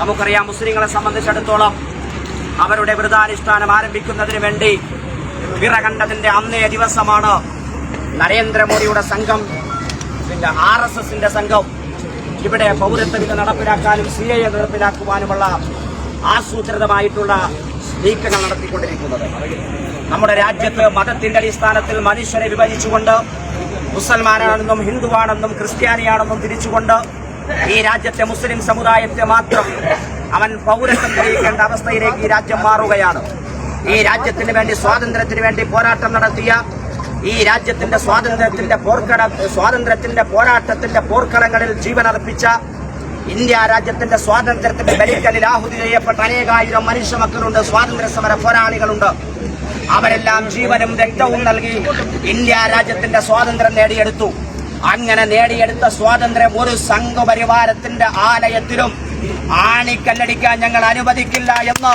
നമുക്കറിയാം മുസ്ലിങ്ങളെ സംബന്ധിച്ചിടത്തോളം അവരുടെ വ്രതാനുഷ്ഠാനം ആരംഭിക്കുന്നതിന് വേണ്ടി വിറകണ്ടതിന്റെ അന്നേ ദിവസമാണ് നരേന്ദ്രമോദിയുടെ സംഘം പിന്നെ ആർ എസ് എസിന്റെ സംഘം. ഇവിടെ പൗരത്വ വിധ നടപ്പിലാക്കാനും സി എ നടപ്പിലാക്കുവാനുമുള്ള ആസൂത്രിതമായിട്ടുള്ള നീക്കങ്ങൾ നടത്തിക്കൊണ്ടിരിക്കുന്നത്. നമ്മുടെ രാജ്യത്ത് മതത്തിന്റെ അടിസ്ഥാനത്തിൽ മനുഷ്യരെ വിഭജിച്ചുകൊണ്ട് മുസൽമാനാണെന്നും ഹിന്ദുവാണെന്നും ക്രിസ്ത്യാനിയാണെന്നും തിരിച്ചുകൊണ്ട് ഈ രാജ്യത്തെ മുസ്ലിം സമുദായത്തെ മാത്രം അവൻ പൗരത്വം തെളിയിക്കേണ്ട അവസ്ഥയിലേക്ക് ഈ രാജ്യം മാറുകയാണ്. ഈ രാജ്യത്തിന് വേണ്ടി സ്വാതന്ത്ര്യത്തിന് വേണ്ടി പോരാട്ടം നടത്തിയ ഈ രാജ്യത്തിന്റെ സ്വാതന്ത്ര്യത്തിന്റെ പോർക്കട സ്വാതന്ത്ര്യത്തിന്റെ പോരാട്ടത്തിന്റെ പോർക്കളങ്ങളിൽ ജീവനർപ്പിച്ച ഇന്ത്യ രാജ്യത്തിന്റെ സ്വാതന്ത്ര്യത്തിന്റെ ബലിക്കലിൽ ആഹുതി ചെയ്യപ്പെട്ട അനേകായിരം മനുഷ്യ മക്കളുണ്ട് സ്വാതന്ത്ര്യ സമര പോരാളികളുണ്ട്. അവരെല്ലാം ജീവനും രക്തവും നൽകി ഇന്ത്യ രാജ്യത്തിന്റെ സ്വാതന്ത്ര്യം നേടിയെടുത്തു. അങ്ങനെ നേടിയെടുത്ത സ്വാതന്ത്ര്യം ഒരു സംഘപരിവാരത്തിന്റെ ആലയത്തിലും ആണിക്കല്ലടിക്കാൻ ഞങ്ങൾ അനുവദിക്കില്ല എന്ന്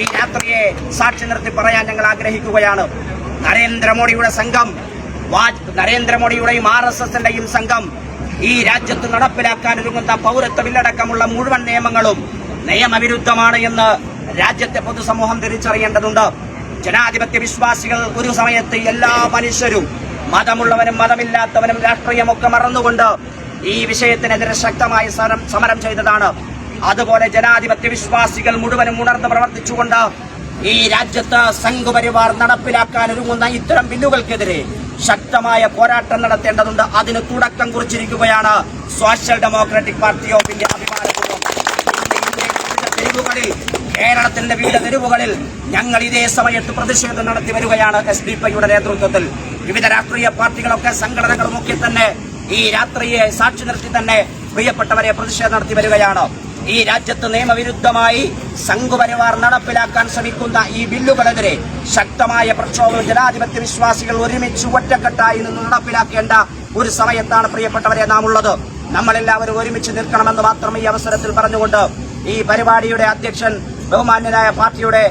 ഈ യാത്രയെ സാക്ഷി നിർത്തി പറയാൻ ഞങ്ങൾ ആഗ്രഹിക്കുകയാണ്. നരേന്ദ്രമോദിയുടെ സംഘം നരേന്ദ്രമോദിയുടെയും ആർ എസ് എസിന്റെയും സംഘം ഈ രാജ്യത്ത് നടപ്പിലാക്കാൻ ഒരുങ്ങുന്ന പൗരത്വ ബില്ലടക്കമുള്ള മുഴുവൻ നിയമങ്ങളും നിയമവിരുദ്ധമാണ് എന്ന് രാജ്യത്തെ പൊതുസമൂഹം തിരിച്ചറിയേണ്ടതുണ്ട്. ജനാധിപത്യ വിശ്വാസികൾ ഒരു സമയത്ത് എല്ലാ മനുഷ്യരും മതമുള്ളവനും മതമില്ലാത്തവനും രാഷ്ട്രീയമൊക്കെ മറന്നുകൊണ്ട് ഈ വിഷയത്തിനെതിരെ ശക്തമായ സമരം ചെയ്തതാണ്. അതുപോലെ ജനാധിപത്യ വിശ്വാസികൾ മുഴുവനും ഉണർന്ന് പ്രവർത്തിച്ചുകൊണ്ട് ഈ രാജ്യത്ത് സംഘപരിവാർ നടപ്പിലാക്കാൻ ഒരുങ്ങുന്ന ഇത്തരം ബില്ലുകൾക്കെതിരെ ശക്തമായ പോരാട്ടം നടത്തേണ്ടതുണ്ട്. അതിന് തുടക്കം കുറിച്ചിരിക്കുകയാണ് social democratic party of India അഭിമാനപൂർവം. കേരളത്തിന്റെ വിവിധ തെരുവുകളിൽ ഞങ്ങൾ ഇതേ സമയത്ത് പ്രതിഷേധം നടത്തി വരികയാണ് എസ് ഡി പൈയുടെ നേതൃത്വത്തിൽ. വിവിധ രാഷ്ട്രീയ പാർട്ടികളൊക്കെ സംഘടനകളും ഒക്കെ തന്നെ ഈ രാത്രിയെ സാക്ഷി നിർത്തി തന്നെ പ്രിയപ്പെട്ടവരെ പ്രതിഷേധം നടത്തി വരികയാണ്. ഈ രാജ്യത്ത് നിയമവിരുദ്ധമായി സംഘപരിവാർ നടപ്പിലാക്കാൻ ശ്രമിക്കുന്ന ഈ ബില്ലുകളെതിരെ ശക്തമായ പ്രക്ഷോഭം ജനാധിപത്യ വിശ്വാസികൾ ഒരുമിച്ച് ഒറ്റക്കെട്ടായി നിന്ന് നടപ്പിലാക്കേണ്ട ഒരു സമയത്താണ് പ്രിയപ്പെട്ടവരെ നാം ഉള്ളത്. നമ്മളെല്ലാവരും ഒരുമിച്ച് നിൽക്കണമെന്ന് മാത്രം ഈ അവസരത്തിൽ പറഞ്ഞുകൊണ്ട് ഈ പരിപാടിയുടെ അധ്യക്ഷൻ ബഹുമാന്യനായ പാർട്ടിയുടെ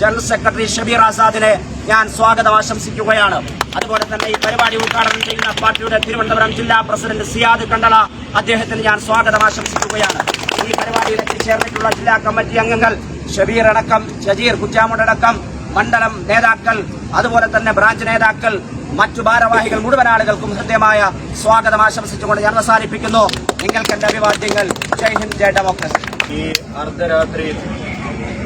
ജനറൽ സെക്രട്ടറി ഷബീർ ആസാദിനെ ഞാൻ സ്വാഗതം ആശംസിക്കുകയാണ്. അതുപോലെ തന്നെ ഈ പരിപാടി ഉദ്ഘാടനം ചെയ്യുന്ന പാർട്ടിയുടെ തിരുവനന്തപുരം ജില്ലാ പ്രസിഡന്റ് സിയാദ് കണ്ടള അദ്ദേഹത്തിന് ഞാൻ സ്വാഗതം ആശംസിക്കുകയാണ്. ഈ പരിപാടിയിൽ എത്തിച്ചേർന്നിട്ടുള്ള ജില്ലാ കമ്മിറ്റി അംഗങ്ങൾ ഷബീർ അടക്കം ഷജീർ കുറ്റാമുട് അടക്കം മണ്ഡലം നേതാക്കൾ അതുപോലെ തന്നെ ബ്രാഞ്ച് നേതാക്കൾ മറ്റു ഭാരവാഹികൾ മുഴുവൻ ആളുകൾക്കും ഹൃദ്യമായ സ്വാഗതം ആശംസിച്ചുകൊണ്ട് ഞാൻ അവസാനിപ്പിക്കുന്നു. നിങ്ങൾക്ക് എന്റെ അഭിവാദ്യങ്ങൾ. ജയ് ഹിന്ദ് ജയ് ഡെമോക്രസി. ഈ അർദ്ധരാത്രിയിൽ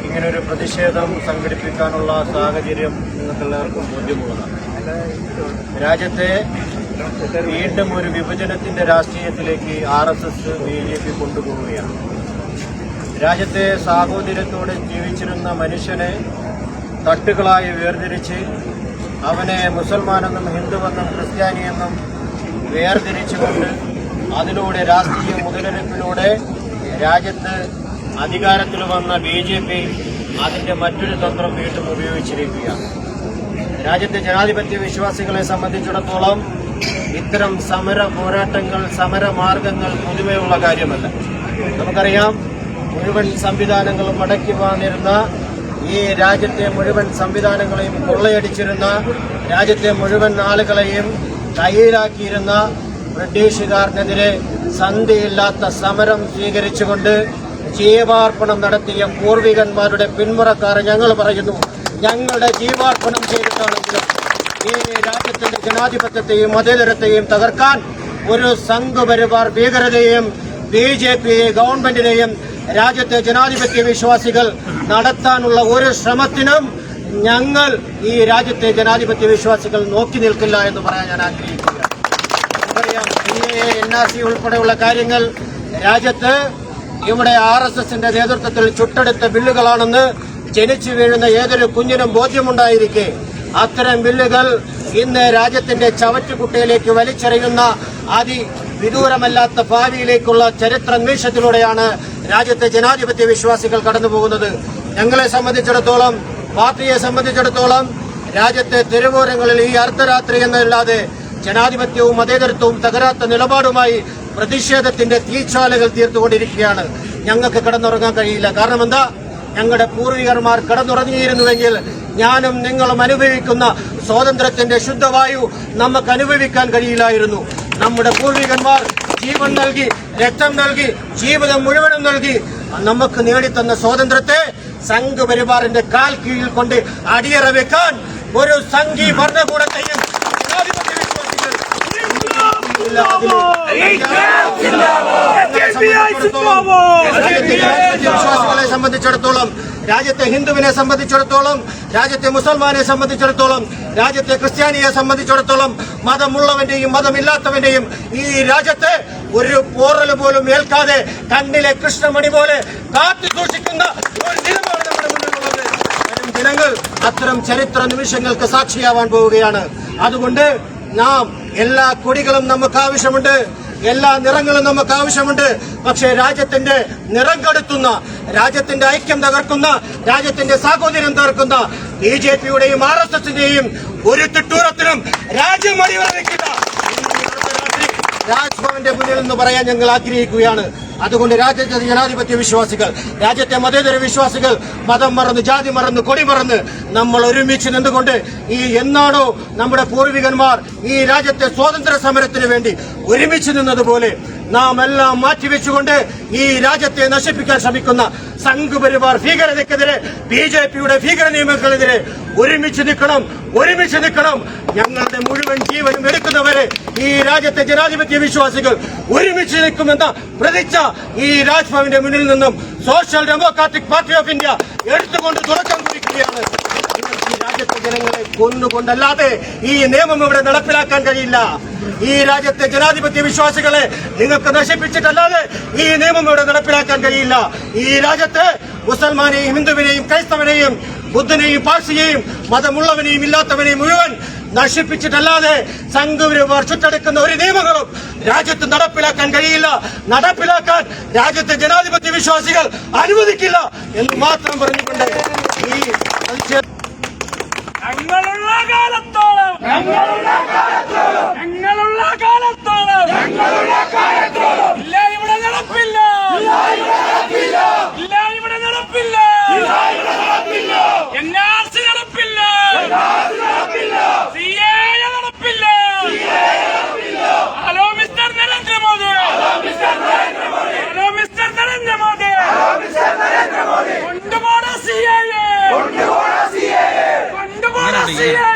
ഇങ്ങനൊരു പ്രതിഷേധം സംഘടിപ്പിക്കാനുള്ള സാഹചര്യം നിങ്ങൾക്ക് എല്ലാവർക്കും ബോധ്യമുള്ളതാണ്. രാജ്യത്തെ വീണ്ടും ഒരു വിഭജനത്തിന്റെ രാഷ്ട്രീയത്തിലേക്ക് R S S B J P കൊണ്ടുപോവുകയാണ്. രാജ്യത്തെ സാഹോദര്യത്തോടെ ജീവിച്ചിരുന്ന മനുഷ്യനെ തട്ടുകളായി വേർതിരിച്ച് അവനെ മുസൽമാനെന്നും ഹിന്ദുവെന്നും ക്രിസ്ത്യാനിയെന്നും വേർതിരിച്ചുകൊണ്ട് അതിലൂടെ രാഷ്ട്രീയ മുതലെടുപ്പിലൂടെ രാജ്യത്ത് അധികാരത്തിൽ വന്ന ബി ജെ പി അതിന്റെ മറ്റൊരു തന്ത്രം വീണ്ടും ഉപയോഗിച്ചിരിക്കുകയാണ്. രാജ്യത്തെ ജനാധിപത്യ വിശ്വാസികളെ സംബന്ധിച്ചിടത്തോളം ഇത്തരം സമര പോരാട്ടങ്ങൾ സമര മാർഗങ്ങൾ പൊതുവെയുള്ള കാര്യമല്ല. നമുക്കറിയാം മുഴുവൻ സംവിധാനങ്ങളും മടക്കി വന്നിരുന്ന ഈ രാജ്യത്തെ മുഴുവൻ സംവിധാനങ്ങളെയും കൊള്ളയടിച്ചിരുന്ന രാജ്യത്തെ മുഴുവൻ ആളുകളെയും കയ്യിലാക്കിയിരുന്ന ബ്രിട്ടീഷുകാരനെതിരെ സന്ധിയില്ലാത്ത സമരം സ്വീകരിച്ചുകൊണ്ട് ജീവാർപ്പണം നടത്തിയ പൂർവികന്മാരുടെ പിന്മുറക്കാർ ഞങ്ങൾ പറയുന്നു ഞങ്ങളുടെ ജീവാർപ്പണം ചെയ്തിട്ടാണെങ്കിലും ഈ രാജ്യത്തിന്റെ ജനാധിപത്യത്തെയും മതേതരത്തെയും തകർക്കാൻ ഒരു സംഘപരിവാർ ഭീകരതയെയും ബി ജെ പിയെ ഗവൺമെന്റിനെയും രാജ്യത്തെ ജനാധിപത്യ വിശ്വാസികൾ നടത്താനുള്ള ഒരു ശ്രമത്തിനും ഞങ്ങൾ ഈ രാജ്യത്തെ ജനാധിപത്യ വിശ്വാസികൾ നോക്കി നിൽക്കില്ല എന്ന് പറയാൻ ഞാൻ ആഗ്രഹിക്കുകയാണ്. N I A N R C ഉൾപ്പെടെയുള്ള കാര്യങ്ങൾ രാജ്യത്ത് ഇവിടെ ആർ എസ് എസിന്റെ നേതൃത്വത്തിൽ ചുട്ടെടുത്ത ബില്ലുകളാണെന്ന് ജനിച്ചു വീഴുന്ന ഏതൊരു കുഞ്ഞിനും ബോധ്യമുണ്ടായിരിക്കെ. അത്തരം ബില്ലുകൾ ഇന്ന് രാജ്യത്തിന്റെ ചവറ്റുകുട്ടയിലേക്ക് വലിച്ചെറിയുന്ന അതി വിദൂരമല്ലാത്ത ഭാവിയിലേക്കുള്ള ചരിത്രന്വേഷത്തിലൂടെയാണ് രാജ്യത്തെ ജനാധിപത്യ വിശ്വാസികൾ കടന്നുപോകുന്നത്. ഞങ്ങളെ സംബന്ധിച്ചിടത്തോളം പാർട്ടിയെ സംബന്ധിച്ചിടത്തോളം രാജ്യത്തെ തെരുവോരങ്ങളിൽ ഈ അർദ്ധരാത്രി എന്നല്ലാതെ ജനാധിപത്യവും മതേതരത്വവും തകരാത്ത നിലപാടുമായി പ്രതിഷേധത്തിന്റെ തീച്ചാലകൾ തീർത്തുകൊണ്ടിരിക്കുകയാണ്. ഞങ്ങൾക്ക് കിടന്നുറങ്ങാൻ കഴിയില്ല. കാരണം എന്താ? ഞങ്ങളുടെ പൂർവികർമാർ കിടന്നുറങ്ങിയിരുന്നുവെങ്കിൽ ഞാനും നിങ്ങളും അനുഭവിക്കുന്ന സ്വാതന്ത്ര്യത്തിന്റെ ശുദ്ധവായു നമുക്ക് അനുഭവിക്കാൻ കഴിയില്ലായിരുന്നു. നമ്മുടെ പൂർവികന്മാർ ജീവൻ നൽകി രക്തം നൽകി ജീവിതം മുഴുവനും നൽകി നമുക്ക് നേടിത്തന്ന സ്വാതന്ത്ര്യത്തെ സംഘ് പരിവാറിന്റെ കാൽ കീഴിൽ കൊണ്ട് അടിയറ വെക്കാൻ ഒരു സംഘി ഭരണകൂടത്തെയും ജനാധിപത്യ വിശ്വാസികൾ ഇല്ല, അതിൽ രാജ്യത്തെ വിശ്വാസികളെ സംബന്ധിച്ചിടത്തോളം രാജ്യത്തെ ഹിന്ദുവിനെ സംബന്ധിച്ചിടത്തോളം രാജ്യത്തെ മുസൽമാനെ സംബന്ധിച്ചിടത്തോളം രാജ്യത്തെ ക്രിസ്ത്യാനിയെ സംബന്ധിച്ചിടത്തോളം മതമുള്ളവന്റെയും മതമില്ലാത്തവന്റെയും ഈ രാജ്യത്തെ ഒരു പോറൽ പോലും ഏൽക്കാതെ കണ്ണിലെ കൃഷ്ണമണി പോലെ കാത്തു സൂക്ഷിക്കുന്ന ഒരു ദിനമാണ് നമ്മുടെ മുന്നിലുള്ളത് വരും ദിനങ്ങൾ അത്തരം ചരിത്ര നിമിഷങ്ങൾക്ക് സാക്ഷിയാവാൻ പോവുകയാണ്. അതുകൊണ്ട് നാം എല്ലാ കൊടികളും നമുക്ക് ആവശ്യമുണ്ട്. എല്ലാ നിറങ്ങളും നമുക്ക് ആവശ്യമുണ്ട്. പക്ഷേ രാജ്യത്തിന്റെ നിറം കെടുത്തുന്ന രാജ്യത്തിന്റെ ഐക്യം തകർക്കുന്ന രാജ്യത്തിന്റെ സാഹോദര്യം തകർക്കുന്ന ബി ജെ പിയുടെയും ആർ എസ് എസിന്റെയും ഒരു തിട്ടൂരത്തിനും രാജ്യം അടിവരവെക്കില്ല രാജ്ഭവന്റെ മുന്നിൽ എന്ന് പറയാൻ ഞങ്ങൾ ആഗ്രഹിക്കുകയാണ്. അതുകൊണ്ട് രാജ്യത്തെ ജനാധിപത്യ വിശ്വാസികൾ രാജ്യത്തെ മതേതര വിശ്വാസികൾ മതം മറന്ന് ജാതി മറന്ന് കൊടി മറന്ന് നമ്മൾ ഒരുമിച്ച് നിന്നുകൊണ്ട് ഈ എന്നാണോ നമ്മുടെ പൂർവികന്മാർ ഈ രാജ്യത്തെ സ്വാതന്ത്ര്യ സമരത്തിന് വേണ്ടി ഒരുമിച്ച് നിന്നതുപോലെ നാം എല്ലാം മാറ്റിവെച്ചുകൊണ്ട് ഈ രാജ്യത്തെ നശിപ്പിക്കാൻ ശ്രമിക്കുന്ന സംഘപരിവാർ ഭീകരതയ്ക്കെതിരെ ബി ജെ പിയുടെ ഭീകര നിയമങ്ങൾക്കെതിരെ ഒരുമിച്ച് നിൽക്കണം ഒരുമിച്ച് നിൽക്കണം. ഞങ്ങളുടെ മുഴുവൻ ജീവനും എടുക്കുന്നവരെ ഈ രാജ്യത്തെ ജനാധിപത്യ വിശ്വാസികൾ ഒരുമിച്ച് നിൽക്കുമെന്ന പ്രതിജ്ഞ ഈ രാജ്ഭവന്റെ മുന്നിൽ നിന്നും social democratic party of India എടുത്തുകൊണ്ട് തുടക്കം കുറിക്കുകയാണ്. ഈ രാജ്യത്തെ ജനങ്ങളെ കൊന്നുകൊണ്ടല്ലാതെ ഈ നിയമം ഇവിടെ നടപ്പിലാക്കാൻ കഴിയില്ല. ഈ രാജ്യത്തെ ജനാധിപത്യ വിശ്വാസികളെ നിങ്ങൾക്ക് നശിപ്പിച്ചിട്ടല്ലാതെ ഈ നിയമം ഇവിടെ നടപ്പിലാക്കാൻ കഴിയില്ല. ഈ രാജ്യത്തെ മുസൽമാനെയും ഹിന്ദുവിനെയും ക്രൈസ്തവനെയും ബുദ്ധനെയും പാർസിയെയും മതമുള്ളവനെയും ഇല്ലാത്തവനെയും മുഴുവൻ നശിപ്പിച്ചിട്ടല്ലാതെ സംഘപരിവാർ വർഷത്തെടുക്കുന്ന ഒരു നിയമങ്ങളും രാജ്യത്ത് നടപ്പിലാക്കാൻ കഴിയില്ല. നടപ്പിലാക്കാൻ രാജ്യത്തെ ജനാധിപത്യ വിശ്വാസികൾ അനുവദിക്കില്ല എന്ന് മാത്രം പറഞ്ഞുകൊണ്ട് ഈ ഞങ്ങളുള്ള കാലത്തോളം. ഞങ്ങളുള്ള കാലത്തോളം. ഞങ്ങളുള്ള കാലത്തോളം. Yeah.